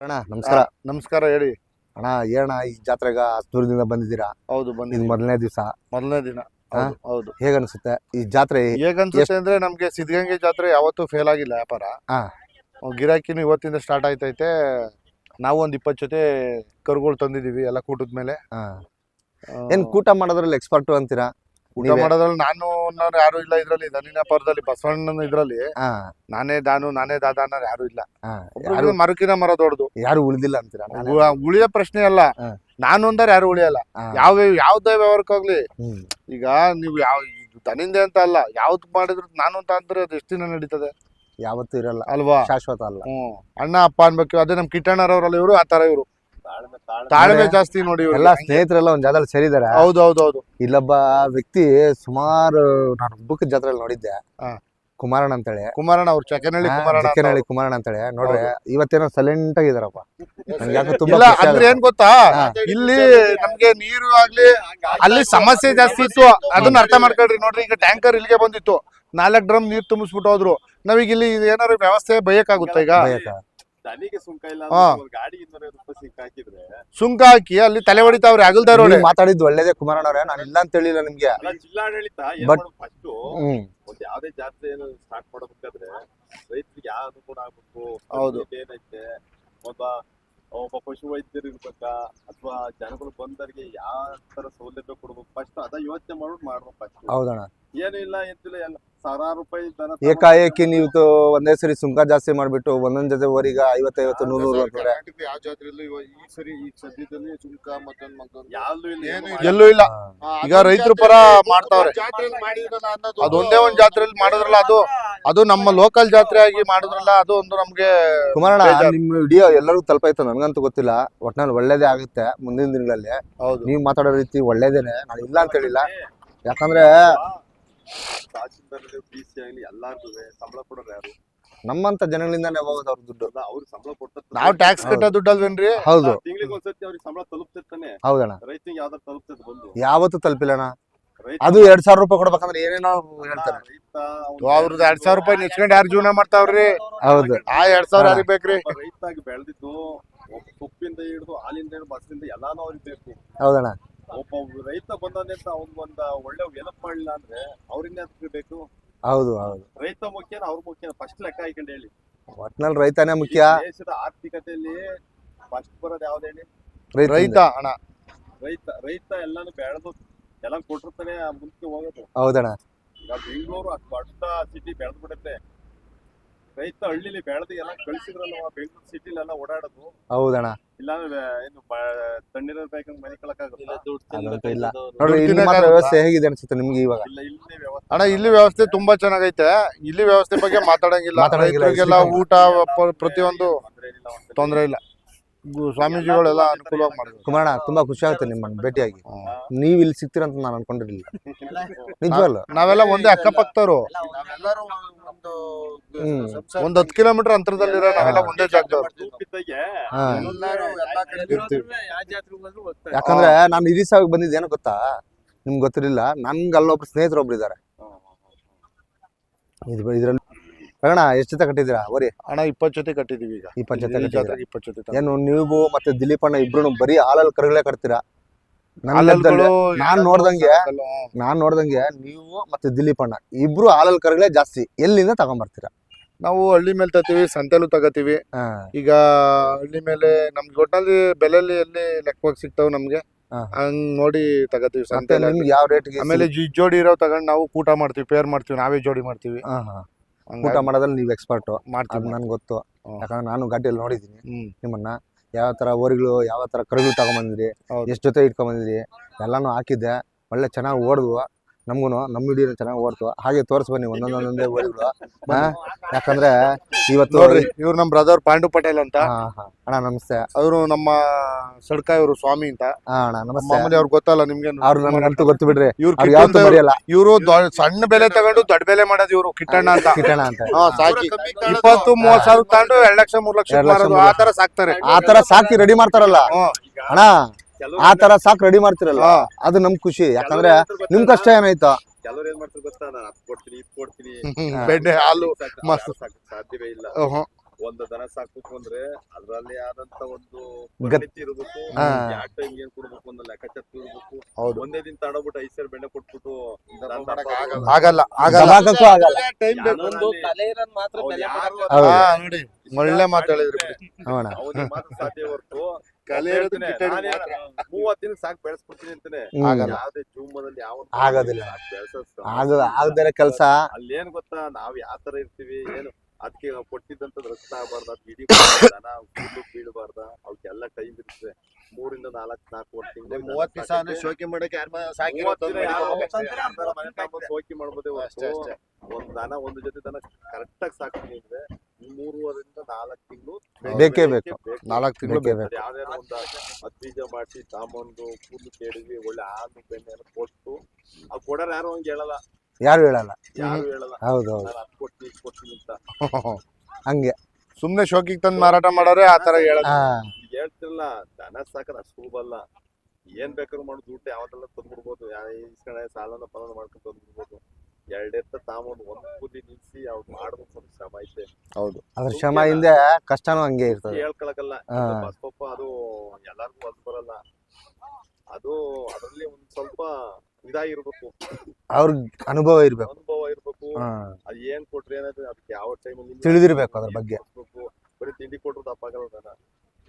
ಅಣ್ಣ ನಮಸ್ಕಾರ. ನಮಸ್ಕಾರ ಹೇಳಿ. ಅಣ್ಣ ಏನ ಈ ಜಾತ್ರೆಗ ದೂರದಿಂದ ಬಂದಿದ್ದೀರಾ? ಹೌದು ಇದು ಬಂದಿದ್ದೀನಿ ಮೊದಲನೇ ದಿವಸ. ಮೊದಲನೇ ದಿನ. ಹೌದು ಹೌದು. ಹೇಗ ಅನ್ಸುತ್ತೆ ಈ ಜಾತ್ರೆ? ಹೇಗನ್ಸುತ್ತೆ ಅಂದ್ರೆ ನಮ್ಗೆ ಸಿದ್ಧಗಂಗೆ ಜಾತ್ರೆ ಯಾವತ್ತೂ ಫೇಲ್ ಆಗಿಲ್ಲ ವ್ಯಾಪಾರ. ಹಾ. ಗಿರಾಕಿನೂ ಇವತ್ತಿಂದ ಸ್ಟಾರ್ಟ್ ಆಯ್ತೈತೆ. ನಾವು ಒಂದ್ ಇಪ್ಪತ್ತು ಜೊತೆ ಕರುಗಳು ತಂದಿದೀವಿ ಎಲ್ಲ ಕೂಟದ ಮೇಲೆ ಆ, ಏನ್ ಕೂಟ ಮಾಡೋದ್ರಲ್ಲಿ ಎಕ್ಸ್ಪರ್ಟ್ ಅಂತೀರಾ? ಊಟ ಮಾಡೋದ್ರಲ್ಲಿ ನಾನು ಅನ್ನೋರು ಯಾರು ಇಲ್ಲ ಇದ್ರಲ್ಲಿ ದನಿನ ವ್ಯಾಪಾರದಲ್ಲಿ ಬಸವಣ್ಣನ ಇದ್ರಲ್ಲಿ ನಾನೇ ದಾನು ನಾನೇ ದಾದ ಅನ್ನೋರು ಯಾರು ಇಲ್ಲ. ಯಾರು ಮರಕಿನ ಮರ ದೊಡ್ಡದು ಯಾರು ಉಳಿದಿಲ್ಲ ಅಂತೀರಾ? ನಾನೇ- ಉಳಿಯೋ ಪ್ರಶ್ನೆ ಅಲ್ಲ. ಹಾ. ನಾನು ಅಂದ್ರೆ ಯಾರು ಉಳಿಯಲ್ಲ. ಯಾವ ಯಾವ ಯಾವ್ದೇ ವ್ಯವಹಾರಕ್ಕಾಗ್ಲಿ ಹ್ಮ್. ಈಗ ನೀವು ಯಾವ ದನಿಂದೆ ಅಂತ ಅಲ್ಲ ಯಾವ್ದು ಮಾಡಿದ್ರು ನಾನು ಅಂತ ಅಂದ್ರೆ ಅದು ಎಷ್ಟು ದಿನ ನಡೀತದೆ? ಯಾವತ್ತೂ ಇರಲ್ಲ. ಅಲ್ವಾ? ಶಾಶ್ವತ ಅಲ್ಲ. ಹ್ಮ್. ಅಣ್ಣ ಅಪ್ಪ ಅನ್ಬೇಕು. ಅದೇ ನಮ್ ಕಿಟ್ಟಣ್ಣರವ್ರಲ್ಲ ಇವರು ಆ ತರ ಇವರು. ತಾಳ್ಮೆ ಜಾಸ್ತಿ ನೋಡಿ ಇವ್ರಿಗೆ. ಎಲ್ಲ ಸ್ನೇಹಿತರೆಲ್ಲ ಒಂದ್ ಜಾಗದಲ್ಲಿ ಸೇರಿದ್ದಾರೆ ಹೌದು ಹೌದು ಹೌದು ಇಲ್ಲೊಬ್ಬ ವ್ಯಕ್ತಿ ಸುಮಾರು ನಾನು ಬುಕ್ ಜಾತ್ರೆಯಲ್ಲಿ ನೋಡಿದ್ದೆ. ಹಾ. ಕುಮಾರಣ್ಣ ಅಂತೇಳಿ. ಕುಮಾರಣ್ಣ ಅವ್ರು ಚಕನಹಳ್ಳಿ ಕುಮಾರಣ್ಣ ಅಂತ ಚಿಕ್ಕನಹಳ್ಳಿ ಕುಮಾರಣ್ಣ ಅಂತೇಳಿ. ನೋಡ್ರಿ ಇವತ್ತೇನೋ ಸೈಲೆಂಟ್ ಆಗಿದಾರಪ್ಪ ನಂಗೆ ಯಾಕೋ ತುಂಬಾ ಇಲ್ಲ ಖುಷಿ ಅಂದ್ರೆ ಆಗುತ್ತೆ. ಏನ್ ಗೊತ್ತಾ? ಹಾ. ಇಲ್ಲಿ ನಮ್ಗೆ ನೀರು ಆಗ್ಲಿ ಅಲ್ಲಿ ಸಮಸ್ಯೆ ಜಾಸ್ತಿ ಇತ್ತು. ಅದನ್ನ ಅರ್ಥ ಮಾಡ್ಕೊಳ್ರಿ. ನೋಡ್ರಿ ಈಗ ಟ್ಯಾಂಕರ್ ಇಲ್ಲಿಗೆ ಬಂದಿತ್ತು. ನಾಲ್ಕು ಡ್ರಮ್ ನೀರ್ ತುಂಬಿಸ್ಬಿಟ್ಟು ಹೋದ್ರು. ನಾವೀಗ ಇಲ್ಲಿ ಏನಾದ್ರು ವ್ಯವಸ್ಥೆ ಬಯಕಾಗುತ್ತೆ ಈಗ? ಸುಂಕ ಹಾಕಿ ಅಲ್ಲಿ ತಲೆ ಹೊಡಿತಾವ್ರಿ ಅಗಲ್ದವ್ರು ಮಾತಾಡಿದ್ ಮಾತಾಡಿದ್ದು ಒಳ್ಳೇದೇ ಕುಮಾರಣ್ಣ ಅವ್ರೆ ನಾನು ಇಲ್ಲ ಅಂತ ಹೇಳಿಲ್ಲ ನಿಮ್ಗೆ. ಜಿಲ್ಲಾಡಳಿತ But- ಫಸ್ಟ್ ಒಂದ್ ಯಾವ್ದೇ ಜಾತ್ರೆ ಏನು ಸ್ಟಾರ್ಟ್ ಮಾಡಬೇಕಾದ್ರೆ ರೈತರಿಗೆ ಯಾವ ಅನುಕೂಲ ಆಗ್ಬೇಕು? ಹೌದು. ಏನೈತೆ ಒಬ್ಬ ಒಬ್ಬ ಪಶು ವೈದ್ಯರು ಇರ್ಬೇಕಾ? ಅಥವಾ ಜನಗಳು ಬಂದವರಿಗೆ ಯಾವ ತರ ಸೌಲಭ್ಯ ಕೊಡ್ಬೇಕು? ಫಸ್ಟ್ ಅದ ಯೋಚನೆ ಮಾಡ್ಬಿಟ್ಟು ಮಾಡ್ಬೇಕು ಫಸ್ಟ್ ಹೌದಣ್ಣ. ಏನು ಇಲ್ಲ ಎತ್ತಿಲ್ಲ ಎಲ್ಲ ಸಾವಿರಾರು ರೂಪಾಯಿ ಏಕಾಏಕಿ ನೀವು ತು- ಒಂದೇ ಸರಿ ಸುಂಕ ಜಾಸ್ತಿ ಮಾಡ್ಬಿಟ್ಟು ಒಂದೊಂದ್ ಜೊತೆ ಊರಿಗೆ ಐವತ್ತೈವತ್ತು ನೂರು ನೂರು ಯಾವ ಜಾತ್ರೆಲ್ಲೂ ಈ ಸರಿ ಈ ಸದ್ಯದಲ್ಲಿ ಸುಂಕ ಮತ್ತೊಂದ್ ಮತ್ತೊಂದ್ ಯಾವ್ದು ಇಲ್ಲ ಏನು ಏನು ಇಲ್ಲ. ಎಲ್ಲೂ ಇಲ್ಲ. ಈಗ ರೈತರು ಪರ ಮಾಡ್ತಾವ್ರೆ. ಅದೊಂದೇ ಒಂದ್ ಜಾತ್ರೆಯಲ್ಲಿ ಮಾಡಿದ್ರಲ್ಲ ಅದು ಅದು ನಮ್ಮ ಲೋಕಲ್ ಜಾತ್ರೆ ಆಗಿ ಮಾಡಿದ್ರಲ್ಲ ಅದು ಒಂದು ನಮ್ಗೆ ಕುಮಾರಣ್ಣ ನಿಮ್ಮ ನಿಮ್ ವಿಡಿಯೋ ಎಲ್ಲರಿಗೂ ತಲುಪಾಯ್ತು ನನ್ಗಂತೂ ಗೊತ್ತಿಲ್ಲ. ಒಟ್ನಲ್ಲಿ ಒಳ್ಳೇದೇ ಆಗುತ್ತೆ ಮುಂದಿನ ದಿನಗಳಲ್ಲಿ. ಹೌದು. ನೀವ್ ಮಾತಾಡೋ ರೀತಿ ಒಳ್ಳೇದೇನೆ. ನಾನು ಇಲ್ಲ ಅಂತ ಹೇಳಿಲ್ಲ. ಯಾಕಂದ್ರೆ ತಹಸೀಲ್ದಾರ್ ಪಿ ಸಿ ಆಗಲಿ ಎಲ್ಲಾರ್ಗು ಸಂಬಳ ಕೊಡೋರು ಯಾರು? ನಮ್ಮಂತ ಜನಗಳಿಂದಾನೇ ಹೋಗೋದು ಅವ್ರ ದುಡ್ಡು? ಅವ್ರಿಗೆ ಸಂಬಳ ಕೊಟ್ಟ ನಾವು ಟ್ಯಾಕ್ಸ್ ಕಟ್ಟೋ ದುಡ್ಡಲ್ವೇನ್ರಿ? ಹೌದು. ತಿಂಗಳಿಗೆ ಒಂದ್ಸತಿ ಅವ್ರಿಗೆ ಸಂಬಳ ತಲುಪ್ತಿರ್ತಾನೆ ಹೌದಣ್ಣ. ರೈತನಿಗೆ ಯಾವ್ದಾರು ತಲುಪ್ತದೆ ಬಂದು. ಯಾವತ್ತೂ ತಲುಪಿಲ್ಲಣ್ಣ. ರೈತ ಅದು ಎರಡ್ ಸಾವಿರ ರೂಪಾಯಿ ಕೊಡ್ಬೇಕಂದ್ರೆ ಏನೇನೋ ಹೇಳ್ತಾರೆ. ಅವ್ರದ್ದು ಎರಡ್ ಸಾವಿರ ರೂಪಾಯಿ ನೆಚ್ಕೊಂಡು ಯಾರು ಜೀವನ ಮಾಡ್ತಾವ್ರಿ? ಹೌದು. ಆ ಎರಡ್ ಸಾವಿರ ಯಾರಿಗ್ ಬೇಕ್ರಿ ರೈತಾಗಿ ಬೆಳೆದಿದ್ದು ಸೊಪ್ಪಿಂದ ಹಿಡಿದು ಹಾಲಿಂದ ಹಿಡಿದು ಬಸ್ಸಿಂದ ಎಲ್ಲಾನು ಅವ್ರಿಗೆ ಬೇಕು. ಹೌದಣ್ಣ. ಒಬ್ಬ ರೈತ ಬಂದಾನೆ ಅಂತ ಅವ್ನ್ ಒಂದ ಒಳ್ಳೆ ಹೆಲ್ಪ್ ಮಾಡಲಿಲ್ಲ ಅಂದ್ರೆ ಅವ್ರಿಂದ ಬೇಕು? ಹೌದು ಹೌದು. ರೈತ ಮುಖ್ಯನ ಅವ್ರ ಮುಖ್ಯನ ಫಸ್ಟ್ ಲೆಕ್ಕ ಹಾಕೊಂಡು ಹೇಳಿ. ಒಟ್ನಲ್ಲಿ ರೈತನೇ ಮುಖ್ಯ. ದೇಶದ ಆರ್ಥಿಕತೆಯಲ್ಲಿ ಫಸ್ಟ್ ಬರೋದು ಯಾವ್ದು ಹೇಳಿ? ರೈತ ಹಣ ಅಣ್ಣ. ರೈತ ರೈತ ಎಲ್ಲಾನು ಬೆಳೆದು ಎಲ್ಲ ಕೊಟ್ಟಿರ್ತಾನೆ ಮುಂದಕ್ಕೆ ಹೋಗೋದು. ಹೌದಣ್ಣ. ಈಗ ಬೆಂಗಳೂರು ಅಷ್ಟು ದೊಡ್ಡ ಸಿಟಿ ಬೆಳೆದು ಬಿಡುತ್ತೆ. ರೈತ ಹಳ್ಳಿಲಿ ಬೆಳೆದು ಎಲ್ಲ ಕಳ್ಸಿದ್ರಲ್ಲ ಬೆಂಗಳೂರು ಸಿಟಿಲೆಲ್ಲ ಓಡಾಡೋದು. ಹೌದಣ್ಣ. ಇಲ್ಲಾಂದ್ರೆ ಏನು ಬ- ತಣ್ಣೀರ ಬೇಕಂದ್ರೆ ಮನೆ ಕಳಕ್ಕಾಗಲ್ಲ ಅದಂತೂ ಇಲ್ಲ. ನೋಡ್ರಿ ಇಲ್ಲಿ ಮಾತ್ರ ವ್ಯವಸ್ಥೆ ಹೇಗಿದೆ ಅನ್ಸುತ್ತೆ ನಿಮ್ಗೆ ಇವಾಗ? ಇಲ್ಲ ಇಲ್ಲಿ ವ್ಯವಸ್ಥೆ ಅಣ್ಣ ಇಲ್ಲಿ ವ್ಯವಸ್ಥೆ ತುಂಬಾ ಚೆನ್ನಾಗೈತೆ. ಇಲ್ಲಿ ವ್ಯವಸ್ಥೆ ಬಗ್ಗೆ ಮಾತಾಡಂಗಿಲ್ಲ. ಮಾತಾಡಂಗಿಲ್ಲ, ರೈತರಿಗೆಲ್ಲ ಊಟ ಪ- ಪ್ರತಿಯೊಂದು ತೊಂದ್ರೆ ಒಂದ್ಸತಿ. ತೊಂದ್ರೆ ಇಲ್ಲ. ಗು- ಸ್ವಾಮೀಜಿಗಳೆಲ್ಲ ಅನುಕೂಲವಾಗಿ ಮಾಡಿದ್ರು ಕುಮಾರಣ್ಣ ತುಂಬಾ ಖುಷಿ ಆಗುತ್ತೆ ನಿಮ್ಮನ್ನ ಭೇಟಿಯಾಗಿ. ನೀವ್ ಇಲ್ಲಿ ಸಿಗ್ತೀರಂತ ನಾನು ಅನ್ಕೊಂಡಿರ್ಲಿಲ್ಲ. ನಿಜವಲ್ಲ? ನಾವೆಲ್ಲ ಒಂದೇ ಅಕ್ಕಪಕ್ಕದವ್ರು. ಹ್ಮ್ ಒಂದ್ ಹತ್ತು ಕಿಲೋಮೀಟರ್ ಅಂತರದಲ್ಲಿರೋ ನಾವೆಲ್ಲ ಒಂದೇ ಜಾಗದವ್ರು. ಇರ್ತೀವಿ. ಯಾಕಂದ್ರೆ ನಾನು ಇರಿಸಾಗಿ ಬಂದಿದ್ದು ಏನೋ ಗೊತ್ತಾ? ನಿಮ್ಗೆ ಗೊತ್ತಿರಲಿಲ್ಲ ನನ್ಗೆ ಅಲ್ಲೊಬ್ರು ಸ್ನೇಹಿತರು ಒಬ್ರು ಇದಾರೆ. ಇದು ಇದ್ರಲ್ಲಿ ಅಣ್ಣ ಎಷ್ಟು ಜೊತೆ ಕಟ್ಟಿದ್ದೀರಾ? ಬರಿ ಅಣ್ಣ ಇಪ್ಪತ್ತು ಜೊತೆ ಕಟ್ಟಿದೀವಿ ಈಗ. ಇಪ್ಪತ್ತು ಜೊತೆ ಕಟ್ಟಿದ್ದೀರಾ? ಇಪ್ಪತ್ತು ಜೊತೆ ಏನು ನೀವು ಮತ್ತೆ ದಿಲೀಪ್ ಅಣ್ಣ ಇಬ್ರು ಬರೀ ಹಾಲಲ್ಲಿ ಕರಗಳೇ ಕಟ್ತೀರಾ? ನಾನ್ ನೋಡ್ದಂಗೆ. ನಾನ್ ನೋಡ್ದಂಗೆ ನೀವು ಮತ್ತೆ ದಿಲೀಪ್ ಅಣ್ಣ ಇಬ್ರು ಹಾಲಲ್ ಕರಗಳೇ ಜಾಸ್ತಿ. ಎಲ್ಲಿಂದ ತಗೊಂಬರ್ತೀರಾ? ನಾವು ಹಳ್ಳಿ ಮೇಲೆ ತರ್ತೀವಿ ಸಂತೆಲೂ ತಗೋತೀವಿ. ಈಗ ಹಳ್ಳಿ ಮೇಲೆ ನಮ್ ಒಟ್ನಲ್ಲಿ ಬೆಲೆಲಿ ಎಲ್ಲಿ ಲೆಕ್ಕವಾಗಿ ಸಿಗ್ತಾವ್ ನಮ್ಗೆ. ಹಂಗ್ ನೋಡಿ ತಗೋತೀವಿ ಸಂತೆ ಯಾವ ರೇಟ್ ಆಮೇಲೆ ಜಿ- ಜೋಡಿ ಇರೋ ತಗೊಂಡ್ ನಾವು ಕೂಟ ಮಾಡ್ತೀವಿ ಪೇರ್ ಮಾಡ್ತೀವಿ ನಾವೇ ಜೋಡಿ ಮಾಡ್ತೀವಿ. ಊಟ ಮಾಡೋದ್ರಲ್ಲಿ ನೀವು ಎಕ್ಸ್ಪರ್ಟ್ ಮಾಡ್ತೀವಿ ನನ್ಗೆ ಗೊತ್ತು. ಯಾಕಂದ್ರೆ ನಾನು ಗಾಡಿಯಲ್ಲಿ ನೋಡಿದ್ದೀನಿ ಹ್ಮ್. ನಿಮ್ಮನ್ನ ಯಾವ ತರ ಓರಿಗಳು ಯಾವ ತರ ಕರುಗಳು ತಗೊಂಬಂದಿರಿ. ಎಷ್ಟು ಜೊತೆ ಇಟ್ಕೊಂಬಂದಿರಿ ಎಲ್ಲಾನು ಹಾಕಿದ್ದೆ ಒಳ್ಳೆ ಚೆನ್ನಾಗಿ ಓಡಿದ್ವು ನಮ್ಗೂ ನಮ್ಮ ವಿಡಿಯೋ ಚೆನ್ನಾಗಿ ಓಡ್ತು. ಹಾಗೆ ತೋರ್ಸ್ ಬನ್ನಿ ಒಂದೊಂದೊಂದೇ ಓರಿಗಳು ಹಾ? ಯಾಕಂದ್ರೆ ಇವತ್ತು ನೋಡ್ರಿ ಇವ್ರು ನಮ್ ಬ್ರದರ್ ಪಾಂಡು ಪಟೇಲ್ ಅಂತ. ಅಣ್ಣ ನಮಸ್ತೆ. ಅವರು ನಮ್ಮ ಸಡ್ಕ ಇವರು ಸ್ವಾಮಿ ಅಂತ. ಹಾ ಅಣ್ಣ ನಮಸ್ತೆ. ಮಾಮೂಲಿ ಅವ್ರಿಗೆ ಗೊತ್ತಲ್ಲ ನಿಮ್ಗೆ ಅವ್ರು ನನ್ಗಂತೂ ಗೊತ್ತು ಬಿಡ್ರಿ ಇವ್ರು ಅವ್ರು ಯಾವತ್ತೂ ಮರೆಯಲ್ಲ. ಇವರು ಸಣ್ಣ ಬೆಲೆ ತಗೊಂಡು ದೊಡ್ಡ ಬೆಲೆ ಮಾಡೋದು ಇವರು ಕಿಟ್ಟಣ್ಣ ಅಂತ. ಕಿಟ್ಟಣ ಅಂತ. ಸಾಕಿ. ಇಪ್ಪತ್ತು ಮೂವತ್ ಸಾವಿರ ತಗೊಂಡು ಎರಡ್ ಲಕ್ಷ ಮೂರ್ ಲಕ್ಷ ಆ ತರ ಸಾಕ್ತಾರೆ. ಆ ತರ ಸಾಕಿ ರೆಡಿ ಮಾಡ್ತಾರಲ್ಲ. ಅಣ್ಣ ಆ ತರ ಸಾಕ್ ರೆಡಿ ಮಾಡ್ತಿರಲ್ಲ. ಅದು ನಮ್ ಖುಷಿ. ಯಾಕಂದ್ರೆ ನಿಮ್ ಕಷ್ಟ ಏನಾಯ್ತು? ಕೆಲವ್ರು ಏನ್ ಮಾಡ್ತಾರೆ ಗೊತ್ತಾ ನಾನು? ಅದ್ ಕೊಡ್ತೀನಿ ಇದ್ ಕೊಡ್ತೀನಿ. ಬೆಣ್ಣೆ ಹಾಲು ಮಸ್ತ್. ಸಾಕ್- ಸಾಧ್ಯವೇ ಇಲ್ಲ. ಒಂದು ದನ ಸಾಕ್ಬೇಕು ಅಂದ್ರೆ ಅದ್ರಲ್ಲಿ ಆದಂತ ಒಂದು ಗತಿ ಇರ್ಬೇಕು. ಯಾವ ಟೈಮ್ ಏನ್ ಕೊಡ್ಬೇಕು ಒಂದು ಲೆಕ್ಕಾಚಾರ ಇರ್ಬೇಕು. ಒಂದೇ ದಿನ ತಡಬಿಟ್ಟು ಐದ್ ಸಾವಿರ ಬೆಣ್ಣೆ ಕೊಟ್ಬಿಟ್ಟು ಆಗಲ್ಲ. ಆಗಲ್ಲ ಆಗಲ್ಲ. ಟೈಮ್ ನೋಡಿ. ಒಳ್ಳೆ ಮಾತಾಡಿದ್ರು ಮಾತ್ರ ಸಾಧ್ಯ ಹೊರತು. ಕಲೆ ಇರೋದು ಮಾತ್ರ. ಮೂವತ್ತು ದಿನ ಸಾಕ್ ಬೆಳೆಸ್ಬಿಡ್ತೀನಿ ಅಂತಾನೆ ಆಗಲ್ಲ. ಯಾವ್ದೇ ಜೂಮದಲ್ಲಿ ಯಾವ ಆಗೋದಿಲ್ಲ. ಆಗದ ಆಗ ಆಗದಿರೋ ಕೆಲಸ ಅಲ್ಲಿ ಏನ್ ಗೊತ್ತಾ ನಾವ್ ಯಾವ ತರ ಇರ್ತೀವಿ ಏನು ಅದಕ್ಕೆ ಕೊಟ್ಟಿದ್ದಂತ ರಕ್ತ ಆಗಬಾರ್ದ ಇಡೀ ದನ ಫುಲ್ಲು ಬೀಳಬಾರ್ದ ಅವಕ್ಕೆಲ್ಲ ಟೈಮ್ ಇರ್ತದೆ ಮೂರಿಂದ ನಾಲ್ಕು ನಾಲ್ಕು ವರ್ಷ ತಿಂಗಳು ಮೂವತ್ತು ದಿವಸ ಅಂದ್ರೆ ಶೋಕಿ ಮಾಡಕ್ಕೆ ಯಾರು ಮೂವತ್ತು ದಿನ ಯಾರೋ ಒಬ್ಬ ಸಾಕಿರೋ ಯಾರ್ದಾರ ಮನೆ ತಗೊಂಡ್ ಸೋಕಿ ಮಾಡ್ಬೋದೇ ಅಷ್ಟೇ, ಅಷ್ಟೇ. ಒಂದ್ ದನ ಒಂದು ಜೊತೆ ದನ ಕರೆಕ್ಟ್ ಆಗಿ ಸಾಕ್ತೀನಿ ಅಂದ್ರೆ ಮೂರುವರಿಂದ ನಾಲ್ಕು ತಿಂಗಳು ಬೇಕೇ ಬೇಕು. ನಾಲ್ಕು ತಿಂಗಳು ಬೇಕೇ ಬೇಕು. ಯಾವ್ದಾರ ಒಂದು ಹತ್ತು ಬೀಜ ಮಾಡಿಸಿ ತಾಂಬಂದು ಕೂದಲು ಕೇಳಿದ್ವಿ ಒಳ್ಳೆ ಹಾಲು ಬೆಣ್ಣೆ ಎಲ್ಲ ಕೊಟ್ಟು. ಅವ್ ಕೊಡೋರು ಯಾರು ಹಂಗೆ ಹೇಳಲ್ಲ. ಯಾರು ಹೇಳಲ್ಲ. ಯಾರು ಹೇಳಲ್ಲ. ಹೌದು ಹೌದು. ನಾನು ಅದ್ ಕೊಡ್ತೀನಿ ಇದ್ ಕೊಡ್ತೀನಿ ಅಂತ. ಹಂಗೆ. ಸುಮ್ನೆ ಶೋಕಿಗೆ ತಂದು ಮಾರಾಟ ಮಾಡೋರೆ ಆ ತರ ಹೇಳೋದು ಹಾ. ಈಗ ಹೇಳ್ತಿರಲ್ಲ ದನ ಸಾಕದ್ ಅಷ್ಟು ಏನ್ ಬೇಕಾದ್ರೂ ಮಾಡೋದು ದುಡ್ಡು ಯಾವ್ದೆಲ್ಲ ತಂದ್ಬಿಡ್ಬೋದು. ಕಡೆ ಸಾಲನ ಪಾಲನ ಮಾಡ್ಕೊಂಡು ತಂದ್ಬಿಡ್ಬೋದು. ಎರಡೆತ್ತ ತಾಮೊಂದು ಒಂದ್ ಕೂಲಿ ನಿಲ್ಸಿ ಅವ್ರು ಮಾಡ್ಬೇಕು ಅಂತ ಶ್ರಮ ಐತೆ. ಅದ್ರ ಶ್ರಮ ಹಿಂದೆ ಕಷ್ಟನೂ ಹಂಗೆ ಇರ್ತದೆ. ಹೇಳ್ಕೊಳಕಲ್ಲ ಹಾ. ಪಾಪ ಅದು ಎಲ್ಲಾರ್ಗು ಅದು ಬರಲ್ಲ. ಅದು ಅದರಲ್ಲಿ ಒಂದ್ ಸ್ವಲ್ಪ ಇದಾಗಿರ್ಬೇಕು. ಅವ್ರ ಅನುಭವ ಇರ್ಬೇಕು. ಅನುಭವ ಇರ್ಬೇಕು. ಹಾ. ಅದ್ ಏನ್ ಕೊಟ್ರಿ ಏನಾದ್ರೆ ಅದಕ್ಕೆ ಯಾವ ಟೈಮಲ್ಲಿ ತಿಳಿದಿರ್ಬೇಕು ಅದ್ರ ಬಗ್ಗೆ. ಬರೀ ತಿಂಡಿ ಕೊಟ್ರು ತಪ್ಪಾಗಲ್ಲ ದನ.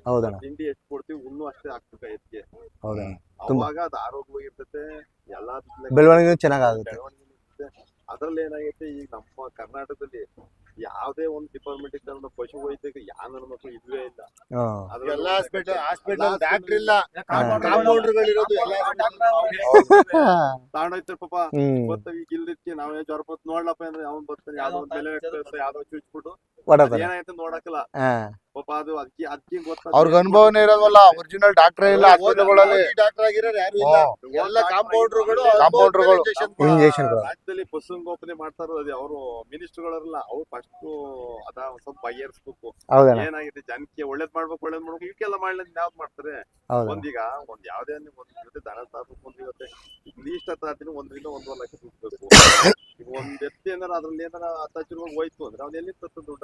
ಹೌದಣ್ಣ. ತಿಂಡಿ ಎಷ್ಟು ಕೊಡ್ತೀವಿ ಉಣ್ಣು ಅಷ್ಟೇ ಹಾಕ್ಬೇಕು ಎತ್ತಿಗೆ ಹೌದಣ್ಣ. ತುಂಬಾ. ಅವಾಗ ಅದು ಆರೋಗ್ಯವಾಗಿರ್ತೈತೆ ಎಲ್ಲಾ ಬೆಳವಣಿಗೆ ಚೆನ್ನಾಗಾಗುತ್ತೆ. ಬೆಳವಣಿಗೆ. ಅದ್ರಲ್ಲಿ ಏನಾಗೈತೆ ಈಗ ನಮ್ಮ ಕರ್ನಾಟಕದಲ್ಲಿ ಯಾವ್ದೇ ಒಂದು ಡಿಪಾರ್ಟ್ಮೆಂಟ್ ಇತ್ತು ಪಶು ವೈದ್ಯಕ್ಕೆ ಯಾವ ನನ್ನ ಮಕ್ಕಳು ಇದ್ವೇ ಇಲ್ಲ. ಎಲ್ಲ ಹಾಸ್ಪಿಟಲ್ ಹಾಸ್ಪಿಟಲ್ ಡಾಕ್ಟರ್ ಇಲ್ಲ. ಕಾಂಪೌಂಡ್ರ್ ಕಾಂಪೌಂಡರ್ಗಳಿರೋದು ಎಲ್ಲ ತಗೊಂಡೋಯ್ತಾರೆ ಪಾಪ ಗೊತ್ತ ಈಗ ಇಲ್ದಕ್ಕೆ ನಾವೇ ಜ್ವರ ಬತ್ ನೋಡ್ಲಪ್ಪ ಅಂದ್ರೆ ಅವ್ನ್ ಬರ್ತಾನೆ ಯಾವ್ದೋ ಒಂದ್ ಬೆಲೆ ಯಾವ್ದೋ ಚುಚ್ಬಿಟ್ಟು. ಏನಾಯ್ತು ನೋಡಕ್ಕಲ್ಲ. ಹಾ ಪಾಪ ಅದು ಅದಕ್ಕೆ ಅದಕ್ಕೆ ಗೊತ್ತ ಅವ್ರಿಗೆ ಅನುಭವನೇ ಇರೋದಲ್ಲ ಒರಿಜಿನಲ್ ಡಾಕ್ಟರ್ ಇಲ್ಲ ಹಾಸ್ಪಿಟಲ್ಗಳಲ್ಲಿ. ಡಾಕ್ಟರ್ ಆಗಿರೋರು ಯಾರು ಇಲ್ಲ. ಎಲ್ಲ ಕಾಂಪೌಂಡರ್ಗಳು ಕಾಂಪೌಂಡರ್ಗಳು. ಇಂಜೆಕ್ಷನ್ಗಳು ರಾಜ್ಯದಲ್ಲಿ ಪಶುಸಂಗೋಪನೆ ಮಾಡ್ತಾರೋ ಅದೇ ಅವರು ಮಿನಿಸ್ಟರ್ಗಳಲ್ಲ ಅವ್ರು ಫಸ್ಟ್ ಅದ ಸ್ವಲ್ಪ ಬಗೆಹರಿಸ್ಬೇಕು. ಏನಾಗಿದೆ ಜನಕ್ಕೆ ಒಳ್ಳೇದ್ ಮಾಡ್ಬೇಕು ಒಳ್ಳೇದ್ ಮಾಡ್ಬೇಕು ಇವಕ್ಕೆಲ್ಲ ಮಾಡ್ಲಿ ಯಾವ್ದು ಮಾಡ್ತಾರೆ? ಒಂದೀಗ ಒಂದ್ ಯಾವ್ದೇ ಒಂದ್ ಒಂದ್ ಜೊತೆ ದನ ಸಾಕು ಒಂದ್ ಇವತ್ತೆ ಲೀಸ್ಟ್ ಹತ್ರ ಹತ್ತಿನ ಒಂದರಿಂದ ಒಂದೂವರೆ ಲಕ್ಷ ದುಡ್ಡು ಈಗ ಒಂದ್ ಎತ್ತಿ ಏನಾರ ಅದ್ರಲ್ಲಿ ಏನಾರ ಹತ್ತಿರ ಹೋಯ್ತು ಅಂದ್ರೆ ಅವ್ನ ಎಲ್ಲಿ ತತ್ತ ದುಡ್ಡ?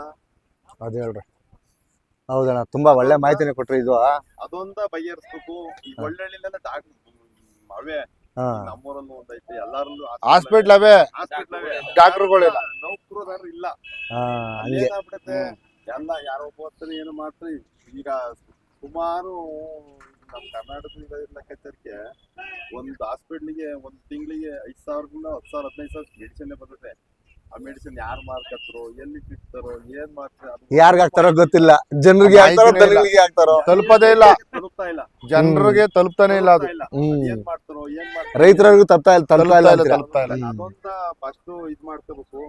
ಅದೇ ಹೇಳ್ರಿ. ಹೌದಣ್ಣ ತುಂಬಾ ಒಳ್ಳೆ ಮಾಹಿತಿನೇ ಕೊಟ್ರಿ ಇದು ಅದೊಂದ ಬಗೆಹರಿಸ್ಬೇಕು ಒಳ್ಳೆ ಒಳ್ಳೆಳ್ಳಿಲ್ಲ ಡಾಕ್ಟರ್ ಅವೇ ನಮ್ಮೂರಲ್ಲೂ ಒಂದೈತೆ ಎಲ್ಲಾರಲ್ಲೂ ಹಾಸ್ಪಿಟ್ಲ್ ಅವೇ? ಡಾಕ್ಟರ್ಗಳಿಲ್ಲ. ನೌಕರದಾರು ಇಲ್ಲ. ಏನಾಗ್ಬಿಡುತ್ತೆ ಎಲ್ಲ ಯಾರೋ ಒಬ್ಬ ಹೋಗ್ತಾರೆ ಏನು ಮಾಡ್ತಾರೆ? ಈಗ ಸುಮಾರು ನಮ್ಮ ಕರ್ನಾಟಕದಿಂದ ಲೆಕ್ಕಾಚಾರಕ್ಕೆ ಒಂದು ಹಾಸ್ಪಿಟ್ಲಿಗೆ ಒಂದು ತಿಂಗಳಿಗೆ ಐದ್ ಸಾವಿರದಿಂದ ಹತ್ತು ಸಾವಿರ ಹದಿನೈದು ಸಾವಿರ ಮೆಡಿಸಿನ್ ಬರ್ತದೆ ಆ ಮೆಡಿಸಿನ್ ಯಾರು ಮಾರ್ಕತ್ರೋ ಎಲ್ಲಿ ಬಿಡ್ತಾರೋ ಏನ್ ಮಾಡ್ತಾರೋ ಅದು ಯಾರ್ಗ್ ಹಾಕ್ತಾರೋ ಗೊತ್ತಿಲ್ಲ. ಜನರಿಗೆ ಹಾಕ್ತಾರೋ ಮಾಹಿತಿನೇ ಇಲ್ಲ. ಹಾಕ್ತಾರೋ? ತಲುಪದೇ ಇಲ್ಲ. ತಲುಪ್ತಾ ಇಲ್ಲ. ಜನರಿಗೆ ತಲುಪ್ತಾನೆ ಇಲ್ಲ ಅದು. ತಲುಪ್ತಾ ಇಲ್ಲ. ಹ್ಮ್. ಏನ್ ಮಾಡ್ತಾರೋ ಏನ್ ಮಾಡ್ತಾರೋ. ರೈತರಿಗೂ ತಪ್ತಾ ಇಲ್ಲ ತಲುಪ್ತಾ ಇಲ್ಲ ತಲುಪ್ತಾ ಇಲ್ಲ ಅಂತೀರಾ? ತಲುಪ್ತಾ ಇಲ್ಲ. ಅದೊಂದ ಫಸ್ಟ್ ಇದ್ ಮಾಡ್ಕೋಬೇಕು.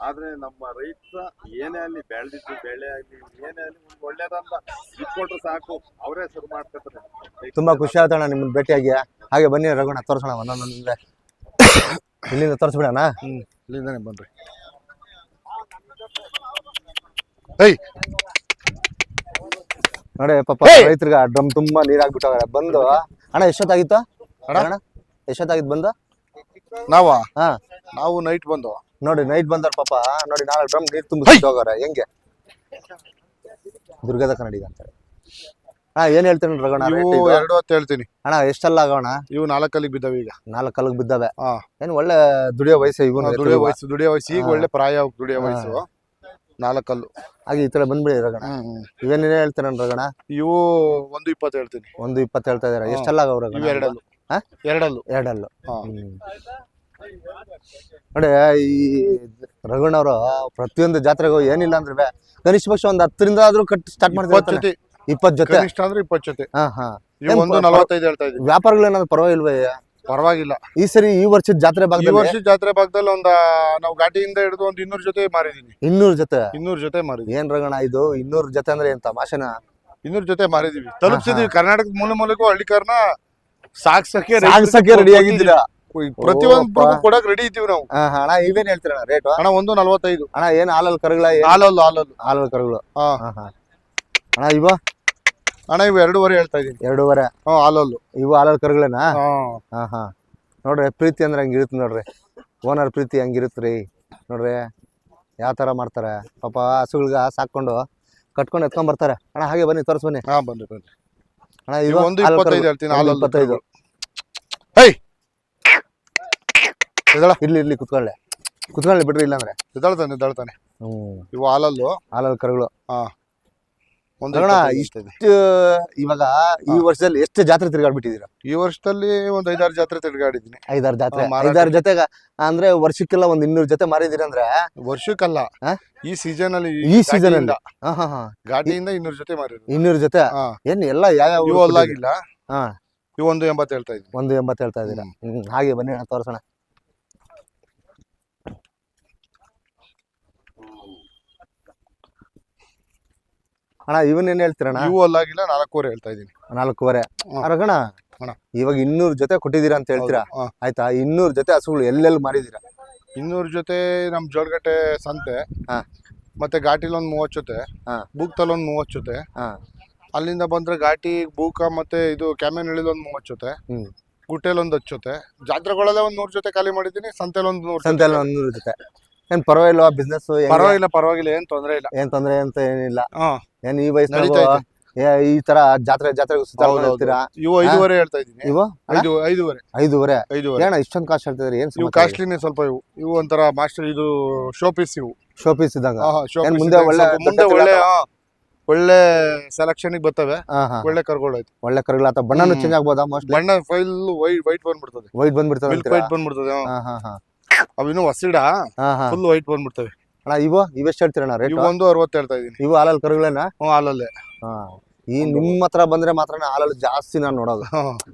ಆದ್ರೆ ನಮ್ಮ ರೈತ ಏನೇ ಆಗ್ಲಿ ಬೆಳೆದಿದ್ದು ಬೆಳೆ ಆಗ್ಲಿ ಏನೇ ಆಗ್ಲಿ ಒಂದ್ ಒಳ್ಳೇದಂತ ಸಾಕು. ಅವರೇ ಶುರು ಮಾಡ್ಕೊತಾರೆ. ತುಂಬಾ ಖುಷಿ ಆಯ್ತಣ್ಣ ನಿಮ್ಮನ್ನ ಭೇಟಿಯಾಗಿ. ಹಾಗೆ ಬನ್ನಿ ರಘುಣ ತೋರ್ಸೋಣ ಒಂದೊಂದೊಂದೇ ಇಲ್ಲಿಂದ ಬಿಡಣ್ಣ ಇಲ್ಲಿಂದಾನೆ ಬನ್ರಿ. ಏಯ್! ನೋಡಿ ಪಾಪ ರೈತರಿಗ ಡ್ರಮ್ ತುಂಬಾ ನೀರ್ ಹಾಕ್ಬಿಟ್ಟ ಬಂದು ಅಣ್ಣ ಎಷ್ಟೊತ್ತಾಗಿತ್ತು? ಅಣ್ಣ? ಎಷ್ಟೊತ್ತಾಗಿತ್ತು ಬಂದು? ನಾವ? ಹಾ. ನಾವು ನೈಟ್ ಬಂದು. ನೋಡಿ ನೈಟ್ ಬಂದ್ರ ಪಾಪ ನೋಡಿ ನಾಲ್ಕು ಡ್ರಮ್ ನೀರ್ ತುಂಬಿ ಹೋಗಾರ ಹೆಂಗೆ? ದುರ್ಗದ ಕನ್ನಡಿಗ ಅಂತಾರೆ. ಹಾ ಏನ್ ಹೇಳ್ತೀನಿ ಇವು rate ಎರಡು ಅಂತ ಹೇಳ್ತೀನಿ. ಅಣ್ಣ ಎಷ್ಟಲ್ಲ ಆಗೋಣ ಇವು ನಾಲ್ಕಲ್ಲಿಗೆ ಬಿದ್ದಾವೆ ಈಗ. ನಾಲ್ಕು ಕಲ್ಗ್ ಬಿದ್ದಾವೆ. ಹಾ. ಏನ್ ಒಳ್ಳೆ ದುಡಿಯೋ ವಯಸ್ಸು ಇವನು ದುಡಿಯೋ ವಯಸ್ಸು ದುಡಿಯೋ ವಯಸ್ಸು ಈಗ ಒಳ್ಳೆ ಪ್ರಾಯ ದುಡಿಯೋ. ವಯಸ್ಸು. ನಾಲ್ಕಲ್ಲು. ಹಾಗೆ ಈ ತರ ಬಂದ್ಬಿಡಿ ರಗಣ. ಇವೇನೇನ್ ಹೇಳ್ತೀರ ರಗಣ ಇವು ಒಂದು ಇಪ್ಪತ್ತು ಹೇಳ್ತೀನಿ. ಒಂದು ಇಪ್ಪತ್ತು ಹೇಳ್ತಾ ಇದಾರೆ. ಎಷ್ಟೆಲ್ಲ ಆಗವ್ ರಗಣ ಇವು ಎರಡಲ್ಲು? ಎರಡಲ್ಲು. ಎರಡಲ್ಲು. ನೋಡಿ ಈ ರಘುಣ ಅವರು ಪ್ರತಿಯೊಂದು ಜಾತ್ರೆಗೂ ಏನಿಲ್ಲ ಅಂದ್ರೆ ಗಣೇಶ ಕನಿಷ್ಠ ಪಕ್ಷ ಒಂದ್ ಹತ್ತರಿಂದ ಆದ್ರೂ ಕಟ್ ಸ್ಟಾರ್ಟ್ ಮಾಡ್ತಾರೆ ಜೊತೆ ಇಪ್ಪತ್ ಜೊತೆ. ಕನಿಷ್ಠ ಅಂದ್ರೆ ಇಪ್ಪತ್ತು ಜೊತೆ. ಹಾ ಹಾ. ಏನ್ ಒಂದು ನಲವತ್ತೈದು ಹೇಳ್ತಾ ಇದೀವಿ ವ್ಯಾಪಾರಗಳು ಏನಾದ್ರು ಪರವಾಗಿಲ್ವೇ? ಪರವಾಗಿಲ್ಲ. ಈ ಸರಿ ಈ ವರ್ಷದ ಜಾತ್ರೆ ಈ ವರ್ಷದ ವರ್ಷ ಜಾತ್ರೆ ಭಾಗದಲ್ಲಿ ಒಂದ ನಾವು ಘಾಟಿಯಿಂದ ಹಿಡಿದು ಒಂದು ಇನ್ನೂರು ಜೊತೆ ಮಾರಿದೀನಿ. ಇನ್ನೂರ್ ಜೊತೆ? ಇನ್ನೂರ್ ಜೊತೆ ಮಾರಿದೀವಿ ಏನ್ ರಗಣ ಇದು? ಇನ್ನೂರ್ ಜೊತೆ ಅಂದ್ರೆ ಎಂತ ತಮಾಷೆನ ಇನ್ನೂರ್ ಜೊತೆ ಮಾರಿದೀವಿ. ತಲುಪಿಸಿದೀವಿ. ಕರ್ನಾಟಕದ ಮೂಲೆ ಮೂಲೆಗೂ ಹಳ್ಳಿಕಾರನ ಸಾಕ್ಸಕ್ಕೆ ಸಾಗಿಸಕ್ಕೆ ರೆಡಿ ಆಗಿದ್ದೀರ? ಪ್ರತಿಯೊಂದು ಒಂದು ಕೊಡಕ್ ರೆಡಿ ಇದ್ದೀವಿ ನಾವು. ಹಾ ಹಾ, ಅಣ್ಣ ಇವೇನ್ ಹೇಳ್ತೀರಣ್ಣ ರೇಟ್ ಅಣ್ಣ ಒಂದು ನಲವತ್ತೈದು. ಅಣ್ಣ ಏನ್ ಹಾಲಲ್ಲಿ ಕರುಗಳ ಆಲಲ್ ಹಾಲಲ್ಲು ಹಾಲಲ್ಲು. ಹಾಲಲ್ಲಿ ಕರುಗಳು. ಹಾ. ಹಾ ಹಾ. ಅಣ್ಣ ಇವ? ಅಣ್ಣ ಇವು ಎರಡೂವರೆ ಹೇಳ್ತಾ ಇದೀನಿ ಎರಡೂವರೆ. ಹ್ಞೂ ಹಾಲಲ್ಲು. ಇವು ಹಾಲಲ್ಲಿ ಕರುಗಳೇನಾ? ಹಾ ಹಾ ಹಾ. ನೋಡ್ರಿ ಪ್ರೀತಿ ಅಂದ್ರೆ ಹಂಗಿರುತ್ತೆ ನೋಡ್ರಿ. ಓನರ್ ಪ್ರೀತಿ ಹಂಗಿರುತ್ತೆ ರೀ ನೋಡ್ರಿ ಯಾವ ಥರ ಮಾಡ್ತಾರೆ. ಪಾಪ ಹಸುಗಳ್ಗ ಸಾಕೊಂಡು ಕಟ್ಕೊಂಡು ಎತ್ಕೊಂಡ್ ಬರ್ತಾರೆ. ಅಣ್ಣ ಹಾಗೆ ಬನ್ನಿ ತೋರ್ಸ್ ಬನ್ನಿ. ಹಾ ಬನ್ನಿ ಬನ್ನಿ. ಅಣ್ಣ ಇವು ಒಂದು ಹಾಲು ಇಪ್ಪತ್ತೈದು ಹೇಳ್ತೀನಿ ಒಂದು ಹಾಲಲ್ಲಿ ಇಪ್ಪತ್ತೈದು. ಹೇಯ್ ಇರ್ಲಿ ಇರ್ಲಿ ಕುತ್ಕೊಳ್ಳಿ. ಕುತ್ಕೊಳ್ಳಿ ಬಿಡ್ರಿ ಇಲ್ಲಾಂದ್ರೆ. ಎದಳ್ತಾನೆ ಎದಳ್ತಾನೆ ಹ್ಮ್ ಇವು ಹಾಲಲ್ಲು. ಹಾಲಲ್ಲಿ ಕರುಗಳು. ಒಂದು ಇಷ್ಟು ಇವಾಗ ಈ ವರ್ಷದಲ್ಲಿ ಎಷ್ಟು ಜಾತ್ರೆ ತಿರ್ಗಾಡ್ಬಿಟ್ಟಿದ್ದೀರಾ? ಇದ್ದೀನಿ. ಈ ವರ್ಷದಲ್ಲಿ ಒಂದ್ ಐದಾರು ಜಾತ್ರೆ ತಿರ್ಗಾಡಿದ್ದೀನಿ. ಐದಾರು ಜಾತ್ರೆ. ಮಾರಾಟ. ಐದಾರು ಜೊತೆಗ ಅಂದ್ರೆ ವರ್ಷಕ್ಕೆಲ್ಲ ಒಂದ್ ಇನ್ನೂರು ಜೊತೆ ಮಾರಿದಿರ ಅಂದ್ರೆ? ವರ್ಷಕ್ಕಲ್ಲ? ಈ ಸೀಸನ್ ಅಲ್ಲಿ ಈ ಸೀಸನ್ ಅಲ್ಲಿ? ಹಾ ಹಾ ಹಾ. ಘಾಟಿಯಿಂದ ಇನ್ನೂರು ಜೊತೆ ಮಾರಿದ್ರು ಇನ್ನೂರು ಜೊತೆ? ಹಾ. ಏನ್ ಎಲ್ಲ ಯಾವ ಯಾವ ಅಲ್ಲಾಗಿಲ್ಲ. ಹಾ. ಇವು ಒಂದು ಎಂಬತ್ತು ಹೇಳ್ತಾ ಇದ್ದೀನಿ. ಒಂದು ಎಂಬತ್ತು ಹೇಳ್ತಾ ಇದ್ದೀರಾ? ಹ್ಮ್. ಹಾಗೆ ಬನ್ನಿ ಅಣ್ಣ ತೋರ್ಸೋಣ. ಅಣ್ಣ ಇವನ್ ಏನ್ ಹೇಳ್ತೀರಣ್ಣ? ಇವು ಅಲ್ಲಾಗಿಲ್ಲ ನಾಲ್ಕೂವರೆ ಹೇಳ್ತಾ ಇದ್ದೀನಿ. ನಾಲ್ಕೂವರೆ. ಅರಗಣ ಅಣ್ಣ. ಇವಾಗ ಇನ್ನೂರು ಜೊತೆ ಕೊಟ್ಟಿದ್ದೀರಾ ಅಂತ ಹೇಳ್ತೀರಾ? ಹಾ. ಆಯ್ತಾ? ಇನ್ನೂರು ಜೊತೆ ಹಸುಗಳು ಎಲ್ಲೆಲ್ಲಿ ಮಾರಿದೀರಾ ಇನ್ನೂರ ಜೊತೆ ನಮ್ಮ ಜೋಳಗಟ್ಟೆ ಸಂತೆ ಹಾ. ಮತ್ತೆ ಘಾಟಿಲಿ ಒಂದ್ ಮೂವತ್ ಜೊತೆ ಹಾ. ಬೂಕ್ತಲ್ ಒಂದ್ ಮೂವತ್ ಜೊತೆ ಹಾ. ಅಲ್ಲಿಂದ ಬಂದ್ರೆ ಘಾಟಿ ಬೂಕ ಮತ್ತೆ ಇದು ಕ್ಯಾಮೆನಹಳ್ಳಿಲಿ ಒಂದ್ ಮೂವತ್ ಜೊತೆ ಹ್ಮ್. ಗುಟ್ಟೆಲ್ ಒಂದ್ ಹತ್ತು ಜೊತೆ ಜಾತ್ರೆಗಳಲ್ಲೇ ಒಂದ್ ನೂರ್ ಜೊತೆ ಖಾಲಿ ಮಾಡಿದ್ದೀನಿ ಸಂತೆಲ್ ಒಂದು ನೂರು ಸಂತೆ ಒಂದ್ ನೂರು ಜೊತೆ. ಏನ್ ಪರವಾಗಿಲ್ಲ ಬಿಸ್ನೆಸ್ ಪರವಾಗಿಲ್ಲ ಪರವಾಗಿಲ್ಲ ಏನ್ ತೊಂದ್ರೆ ಇಲ್ಲ. ಏನ್ ತೊಂದ್ರೆ ಅಂತ ಏನಿಲ್ಲ. ಏನ್ ಈ ವಯಸ್ಸಿನ ವಯಸ್ಸಿನಾಗ ಈ ತರ ಜಾತ್ರೆ ಜಾತ್ರೆ ಹೌದು, ಹೌದು. ಇರ್ತೀರಾ ಇವು ಐದೂವರೆ ಹೇಳ್ತಾ ಇವು? ಅಣ್ಣ? ಐದು ಐದೂವರೆ. ಐದೂವರೆ? ಐದೂವರೆ. ಏನ ಇಷ್ಟೊಂದು ಕಾಸ್ಟ್ ಹೇಳ್ತಿದ್ರಿ ಏನ್ ಇವು ಕಾಸ್ಟ್ಲಿನೇ ಸ್ವಲ್ಪ ಇವು. ಇವು ಒಂಥರ ಮಾಸ್ಟರ್ ಇದು ಶೋ ಪೀಸ್ ಇವು ಶೋ ಪೀಸ್ ಇದ್ದಂಗ ಮುಂದೆ ಒಳ್ಳೆ ಮುಂದೆ ಒಳ್ಳೆ? ಒಳ್ಳೆ ಸೆಲೆಕ್ಷನ್ ಬರ್ತವೆ. ಒಳ್ಳೆ ಕರ್ಗಳು ಒಳ್ಳೆ ಕರ್ಗಳ ಬಣ್ಣನು. ಚೇಂಜ್ ಆಗ್ಬೋದಾ ಬಣ್ಣ ಫೈಲ್ ವೈಟ್ ವೈಟ್ ಬಂದ್ಬಿಡ್ತದೆ. ವೈಟ್ ಬಂದ್ಬಿಡ್ತದೆ ವೈಟ್ ಬಂದ್ಬಿಡ್ತದೆ ಅವಿನ್ನು ಹೊಸಿಡ ಹಾ ಹಾ. ಫುಲ್ ವೈಟ್ ಬಂದ್ಬಿಡ್ತವೆ. ಅಣ್ಣ ಇವು ಇವೆಷ್ಟು ಹೇಳ್ತೀರಣ್ಣ ರೇಟ್ ಇವು ಒಂದು ಅರವತ್ತು ಹೇಳ್ತಾ ಇದೀನಿ ಇವು ಹಾಲಲ್ಲಿ ಕರುಗಳೇನ? ಹ್ಞೂ ಹಾಲಲ್ಲೇ. ಹಾ. ಈ ನಿಮ್ಮ ಹತ್ರ ಬಂದ್ರೆ ಮಾತ್ರ ಹಾಲಲ್ಲಿ ಜಾಸ್ತಿ ನಾನು ನೋಡೋದು.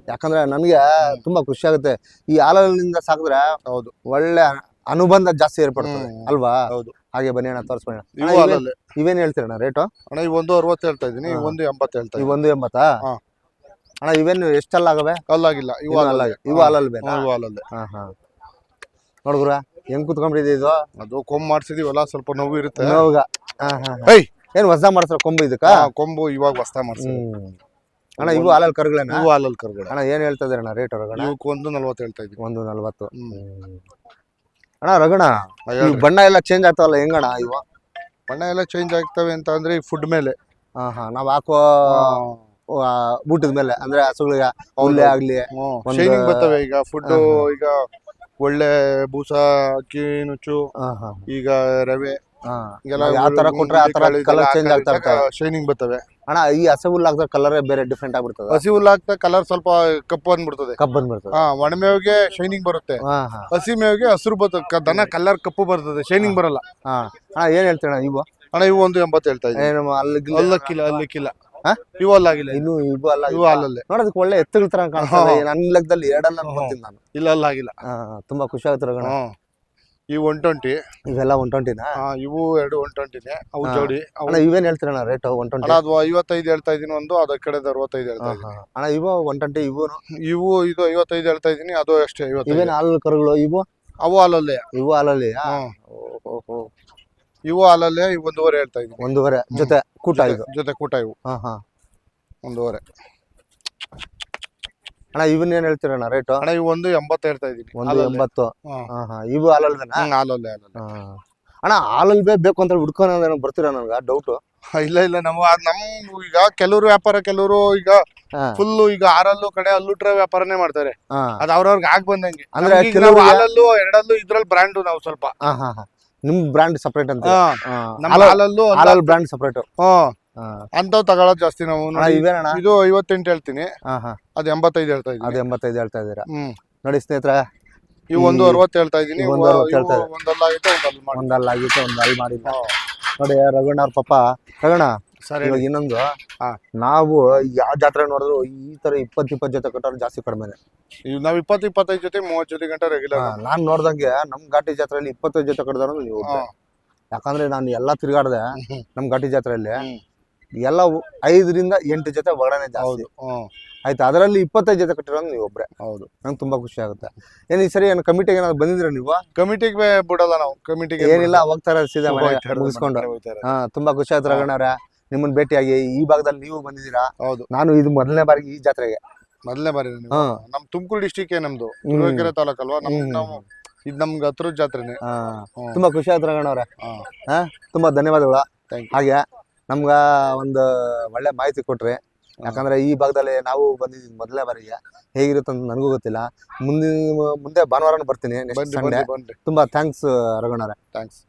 ಯಾಕಂದ್ರೆ ನನಗೆ ತುಂಬಾ ಖುಷಿ ಆಗುತ್ತೆ. ಈ ಹಾಲಲ್ಲಿಂದ ಸಾಕಿದ್ರೆ ಹೌದು. ಒಳ್ಳೆ ಅನುಬಂಧ ಜಾಸ್ತಿ ಏರ್ಪಡ್ತದೆ. ಹ್ಮ್. ಅಲ್ವಾ? ಹೌದು. ಹಾಗೆ ಬನ್ನಿ ಅಣ್ಣ ತೋರಿಸ್ಬೋಣ ಇವು ಹಾಲಲ್ಲೇ. ಇವೇನ್ ಹೇಳ್ತೀರಣ್ಣ ರೇಟು ಅಣ್ಣ ಇವು ಒಂದು ಅರವತ್ತು ಹೇಳ್ತಾ ಇದೀನಿ ಹಾ. ಒಂದು ಎಂಬತ್ತು ಹೇಳ್ತಾ ಈ ಇದೀನಿ ಒಂದು ಎಂಬತ್ತಾ? ಹಾ. ಅಣ್ಣ ಇವೇನು ಎಷ್ಟಲ್ಲ ಆಗವೆ? ಕಲ್ಲಾಗಿಲ್ಲ ಇವು ಇವು ಹಾಲಲ್ಲೇ. ಇವು. ಹಾಲಲ್ಲಿ ಬೇಡ. ಹ್ಞೂ, ಇವು ಹಾಲಲ್ಲೇ. ಹಾ ಹಾ. ನೋಡ್ಗುರ ಹೆಂಗ್ ಕುತ್ಕೊಂಡ್ಬಿಟ್ಟಿದೆ ಇದು? ಅದು ಕೊಂಬ್ ಮಾಡ್ಸಿದೀವಲ್ಲ ಸ್ವಲ್ಪ ನೋವು ಇರುತ್ತೆ. ನೋವಾಗ. ಏಯ್! ಏನ್ ಹೊಸ ಮಾಡ್ಸ್ರ ಕೊಂಬು ಇದಕ್ಕ? ಕೊಂಬು ಇವಾಗ ಹೊಸ್ತಾ ಮಾಡ್ಸಿದ್ವಿ ಹ್ಮ್. ಅಣ್ಣ ಇವು ಹಾಲಲ್ಲಿ ಕರುಗಳೇನ? ಇವು ಹಾಲಲ್ಲಿ ಕರ್ಗಡೆ ಅಣ್ಣ ಏನ್ ಹೇಳ್ತಾ ಅಣ್ಣ ರೇಟ್ ರಗಣ? ಇವಕ್ಕೆ ಒಂದು ನಲ್ವತ್ತು ಹೇಳ್ತಾ ಇದೀನಿ ಒಂದು ನಲ್ವತ್ತು. ಹ್ಮ್. ಹ್ಮ್. ಅಣ್ಣ ರಗಣ. ಬಣ್ಣ ಎಲ್ಲ ಚೇಂಜ್ ಆಗ್ತಾವಲ್ಲ ಹೆಂಗಣ ಇವ? ಬಣ್ಣ ಎಲ್ಲ ಚೇಂಜ್ ಆಗ್ತವೆ ಅಂತ ಅಂದ್ರೆ ಈ ಫುಡ್ ಮೇಲೆ. ಹಾ ಹಾ. ನಾವ್ ಹಾಕೋ ಆ, ಊಟದ ಮೇಲೆ ಅಂದ್ರೆ ಹಸುಗಳಿಗೆ ಹುಲ್ಲೆ ಆಗ್ಲಿ ಒಂದು- ಶೈನಿಂಗ್ ಬರ್ತವೆ ಈಗ. ಫುಡ್ ಈಗ ಒಳ್ಳೆ ಬೂಸ ಅಕ್ಕಿ ನುಚ್ಚು ಈಗ ರವೆ ಯಾವ ತರ ಕೊಟ್ರೆ ಆ ತರ ಕಲರ್ ಚೇಂಜ್ ಆಗ್ತಾ ಇರ್ತವೆ. ಶೈನಿಂಗ್ ಬರ್ತವೆ. ಅಣ್ಣ ಈ ಹಸಿ ಹುಲ್ಲು ಹಾಕಿದ್ರೆ ಕಲರ್ ಬೇರೆ ಡಿಫ್ರೆಂಟ್ ಆಗ್ಬಿಡ್ತದೆ. ಹಸಿ ಹುಲ್ಲಾಗ್ತಾ ಕಲರ್ ಸ್ವಲ್ಪ ಕಪ್ಪು ಬಂದ್ಬಿಡ್ತದೆ ಕಪ್ಪು ಬಂದ್ಬಿಡ್ತದೆ ಹಾ ಒಣಮೇವಿಗೆ ಶೈನಿಂಗ್ ಬರುತ್ತೆ. ಹಸಿ ಮೇವಿಗೆ ಹಸಿರು ಬರ್ತದೆ ದನ ಕಲರ್ ಕಪ್ಪು ಬರ್ತದೆ ಶೈನಿಂಗ್ ಬರಲ್ಲ. ಹಾ. ಅಣ್ಣ ಏನ್ ಹೇಳ್ತೀರಣ್ಣ ಇವು? ಅಣ್ಣ ಇವು ಒಂದು ಎಂಬತ್ತು ಹೇಳ್ತಾ ಇದ್ದೀನಿ. ಅಲ್ಲಕ್ಕಿಲ್ಲ ಅಲ್ಲಕ್ಕಿಲ್ಲ? ಇವು ಅಲ್ಲಾಗಿಲ್ಲ ಇನ್ನು ಇವು ಅಲ್ಲ. ಇವು ಹಾಲಲ್ಲೇ ನೋಡೋದಕ್ಕೆ ಒಳ್ಳೆ ಎತ್ತುಗಳ ತರ ಕಾಣಿಸ್ತದೆ ನನ್ನ ಲೆಕ್ಕದಲ್ಲಿ ಎರಡನ್ನ ನೋಡ್ತೀನಿ ನಾನು. ಇಲ್ಲ ಆಗಿಲ್ಲ. ಹಾ ತುಂಬಾ ಖುಷಿ ಆಗುತ್ತೆ ರಗಣ ಈ ಒನ್ ಟ್ವೆಂಟಿ ಇವೆಲ್ಲ ಒನ್ ಟ್ವೆಂಟಿನ ಇವು ಎರಡು ಒನ್ ಟ್ವೆಂಟಿನೇ ಅವು. ಜೋಡಿ. ಅಣ್ಣ ಇವೇನ್ ಹೇಳ್ತೀರಣ್ಣ ರೇಟ್ ಒನ್ ಟ್ವೆಂಟಿ ಅದು ಐವತ್ತೈದು ಹೇಳ್ತಾ ಇದೀನಿ ಒಂದು ಅದ ಕಡೆ ಅರವತ್ತೈದು ಹೇಳ್ತಾ ಅಣ್ಣ ಇವು ಒನ್ ಟ್ವೆಂಟಿ ಇವು? ಇವು ಇದು ಐವತ್ತೈದು ಹೇಳ್ತಾ ಇದೀನಿ ಅದು ಅಷ್ಟೇ ಇವತ್ತು ಇವೇನ್ ಹಾಲು ಕರುಗಳು ಇವು? ಅವು ಹಾಲಲ್ಲಿ. ಇವು ಹಾಲಲ್ಲಿ ಇವು ಹಾಲಲ್ಲೇ ಇವು ಒಂದೂವರೆ ಹೇಳ್ತಾ ಇದೀನಿ ಒಂದೂವರೆ. ಜೊತೆ ಕೂಟ ಇದು? ಜೊತೆ- ಕೂಟ ಇವು. ಹಾ ಹಾ. ಒಂದೂವರೆ. ಅಣ್ಣ ಇವನ್ ಏನ್ ಹೇಳ್ತೀರಣ್ಣ ರೇಟ್ ಅಣ್ಣ ಇವು ಒಂದು ಎಂಬತ್ತು ಹೇಳ್ತಾ ಇದೀನಿ ಒಂದು ಹಾಲಲ್ಲೇ. ಎಂಬತ್ತು. ಹ್ಮ್. ಹಾ ಹಾ. ಇವು ಹಾಲಲ್ವೇನಾ ಹ್ಮ್, ಹಾಲಲ್ಲೇ ಹಾಲಲ್ಲೇ. ಹಾ. ಅಣ್ಣ ಹಾಲಲ್ಲಿ ಬೇ ಬೇಕು ಅಂತ ಹುಡ್ಕೊಂಡು ಬರ್ತೀರಾ ನನ್ಗ? ಡೌಟ್ ಇಲ್ಲ ಇಲ್ಲ. ನಮ್ಮ ನಮ್ ಈಗ ಕೆಲವರು ವ್ಯಾಪಾರ ಕೆಲವರು ಈಗ ಹಾ. ಫುಲ್ ಈಗ ಆರಲ್ಲೂ ಕಡೆ ಅಲ್ಲುಟ್ರೆ ವ್ಯಾಪಾರನೇ ಮಾಡ್ತಾರೆ. ಹಾ. ಅದ್ ಅವ್ರವ್ರಿಗೆ ಆಗ್ ಬಂದಂಗೆ. ಅಂದ್ರೆ ಆಲಲ್ಲೂ ಕೆಲವ್ರಿಗೆ- ಹಾಲಲ್ಲೂ ಎರಡಲ್ಲೂ ಇದ್ರಲ್ಲಿ ಬ್ರ್ಯಾಂಡು ನಾವು ಸ್ವಲ್ಪ. ಹಾ ಹಾ ಹಾ. ನಿಮ್ ಬ್ರ್ಯಾಂಡ್ ಸಪರೇಟ್ ಅಂತ. ನಮ್ಮ ಹಾಲಲ್ಲೂ ಹಾಲಲ್ಲಿ ಬ್ರ್ಯಾಂಡ್ ಸಪರೇಟ್ ಅಂತವ್ ತಗೊಳೋದ್ ಜಾಸ್ತಿ ನಾವು. ಅಣ್ಣ ನೋಡಿ, ಇವೇನಣ್ಣ? ಇದು ಐವತ್ತೆಂಟು ಹೇಳ್ತೀನಿ. ಹಾ ಹಾ. ಅದ್ ಎಂಬತ್ತೈದು ಹೇಳ್ತಾ ಅದು ಇದೀನಿ ಎಂಬತ್ತೈದು ಹೇಳ್ತಾ ಇದ್ದೀರಾ? ಹ್ಮ್. ನೋಡಿ ಸ್ನೇಹಿತರ ಇವು ಒಂದು ಈ- ಅರವತ್ತು ಹೇಳ್ತಾ ಇದೀನಿ ಇವು ಒಂದು ಅರವತ್ತು ಹೇಳ್ತಾ ಇದ್ದೀನಿ. ಒಂದಲ್ಲ ಆಗೈತೆ ಒಂದಲ್ಲಿ ಮಾಡಿ ಆಗಿತ್ತು ಒಂದ್ ಅಲ್ಲಿ ಮಾಡಿಲ್ಲ ನೋಡಿ ರಘುಣ್ಣ ಅವ್ರ ಪಾಪ ರಘುಣ್ಣ ಸರಿ ಇವಾಗ ಇನ್ನೊಂದು ಹಾ. ನಾವು ಯಾವ ಜಾತ್ರೆ ನೋಡಿದ್ರು ಈ ತರ ಇಪ್ಪತ್ ಇಪ್ಪತ್ ಜೊತೆ ಕಟ್ಟೋರು ಜಾಸ್ತಿ ಕಡಿಮೆ ಇವ್ ನಾವ್ ಇಪ್ಪತ್ತು ಇಪ್ಪತ್ತೈದು ಜೊತೆ ಮೂವತ್ತು ಜೊತೆ ಗಂಟೆ ರೆಗ್ಯುಲರ್ ನಾನ್ ನೋಡ್ದಂಗೆ ನಮ್ ಘಾಟಿ ಜಾತ್ರೆಯಲ್ಲಿ ಇಪ್ಪತ್ತೈದು ಜೊತೆ ಕಟ್ಟಿದಾರ ನೀವು ಯಾಕಂದ್ರೆ ನಾನು ಎಲ್ಲಾ ತಿರ್ಗಾಡ್ದೆ ನಮ್ ಘಾಟಿ ಜಾತ್ರೆಯಲ್ಲಿ. ಎಲ್ಲ ಐದರಿಂದ ಎಂಟು ಜೊತೆ ಒಳಗಡೆ ಜಾಸ್ತಿ. ಆಯ್ತಾ? ಅದರಲ್ಲಿ ಇಪ್ಪತ್ತೈದು ಜೊತೆ ಕಟ್ಟಿರೋದು ನೀವು ಒಬ್ರೆ ಹೌದು. ನಂಗೆ ತುಂಬಾ ಖುಷಿ ಆಗುತ್ತೆ. ಏನ್ ಈ ಸರಿ ಏನು ಕಮಿಟಿಗೆ ಏನಾದ್ರು ಬಂದಿದ್ರೆ ನೀವು? ಕಮಿಟಿಗೆ ಬಿಡಲ್ಲ ನಾವು. ಕಮಿಟಿಗೆ ಏನಿಲ್ಲ ಹೋಗ್ತಾರೆ ಸೀದಾ ಮುಗಿಸ್ಕೊಂಡು. ಹಾ ತುಂಬಾ ಖುಷಿ ಆಯ್ತು ರಗಣ್ಣವ್ರೆ. ನಿಮ್ಮನ್ನ ಭೇಟಿಯಾಗಿ ಈ ಭಾಗದಲ್ಲಿ ನೀವು ಬಂದಿದ್ದೀರಾ? ಹೌದು. ನಾನು ಇದು ಮೊದಲನೇ ಬಾರಿಗೆ ಈ ಜಾತ್ರೆಗೆ. ಮೊದಲನೇ ಬಾರಿ ನಮ್ ತುಮಕೂರು ಡಿಸ್ಟಿಕ್ ನಮ್ದು. ಹ್ಮ್. ತಾಲೂಕ್ ಅಲ್ವಾ ನಮ್ ನಾವು ಇದ್ ನಮ್ಗೆ ಹತ್ರ ಜಾತ್ರೆನೆ. ತುಂಬಾ ಖುಷಿ ಆಯ್ತು ರಗಣ ಹಾ. ಹಾ? ತುಂಬಾ ಧನ್ಯವಾದಗಳು. ಹಾಗೆ ನಮ್ಗ ಒಂದು ಒಳ್ಳೆ ಮಾಹಿತಿ ಕೊಟ್ರಿ. ಯಾಕಂದ್ರೆ ಈ ಭಾಗದಲ್ಲಿ ನಾವು ಬಂದಿದ್ದೀವಿ ಮೊದಲೇ ಬಾರಿಗೆ. ಹೇಗಿರುತ್ತೆ ಅಂತ ನನಗೂ ಗೊತ್ತಿಲ್ಲ. ಮುಂದಿನ ಮುಂದೆ ಭಾನುವಾರನೂ ಬರ್ತೀನಿ ತುಂಬಾ ಥ್ಯಾಂಕ್ಸ್ ರಘುಣ್ಣವ್ರೆ ಥ್ಯಾಂಕ್ಸ್